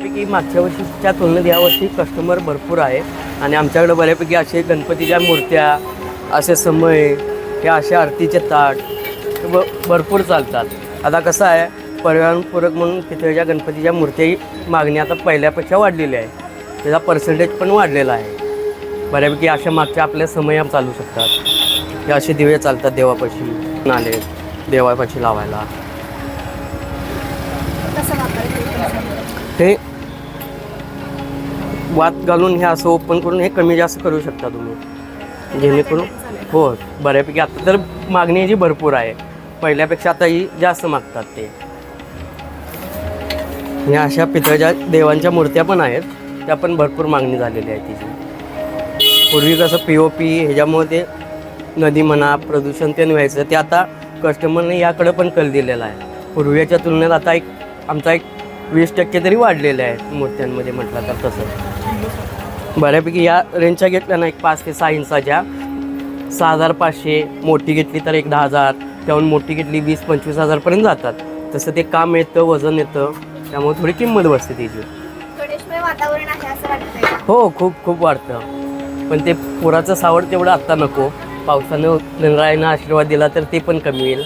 बऱ्यापैकी मागच्या वर्षीच्या तुलनेत यावर्षी कस्टमर भरपूर आहे आणि आमच्याकडे बऱ्यापैकी असे गणपतीच्या मूर्त्या असे समय हे असे आरतीचे ताट ब भरपूर चालतात. आता कसं आहे पर्यावरणपूरक म्हणून पितळेच्या गणपतीच्या मूर्त्याही मागणी आता पहिल्यापेक्षा वाढलेली आहे. त्याचा पर्सेंटेज पण वाढलेला आहे. बऱ्यापैकी अशा मागच्या आपल्या समय चालू शकतात. हे असे दिवे चालतात देवापाशी नाले देवापाशी लावायला. हे वात घालून हे असं ओपन करून हे कमी जास्त करू शकता तुम्ही. जेणेकरून हो बऱ्यापैकी आता तर मागणी जी भरपूर आहे. पहिल्यापेक्षा आता ही जास्त मागतात ते. आणि अशा पितळच्या देवांच्या मूर्त्या पण आहेत. त्या पण भरपूर मागणी झालेली आहे तिची. पूर्वी कसं पी ओ पी ह्याच्यामुळे ते नदी म्हणा प्रदूषण ते व्हायचं. ते आता कस्टमरने याकडे पण कल दिलेला आहे. पूर्वीच्या तुलनेत आता एक आमचा एक वीस टक्के तरी वाढलेलं आहे मूर्त्यांमध्ये म्हटलं तर तसं. बऱ्यापैकी या रेंजच्या घेतल्या ना एक पाच ते सहा इंचाच्या. सहा हजार पाचशे मोठी घेतली तर एक दहा हजार त्याहून मोठी घेतली वीस पंचवीस हजारपर्यंत जातात. तसं ते काम येतं वजन येतं त्यामुळे थोडी किंमत बसते त्याची. हो खूप खूप वाढतं पण ते पुराचं सावड तेवढं आत्ता नको. पावसानं निराळीनं आशीर्वाद दिला तर ते पण कमी येईल.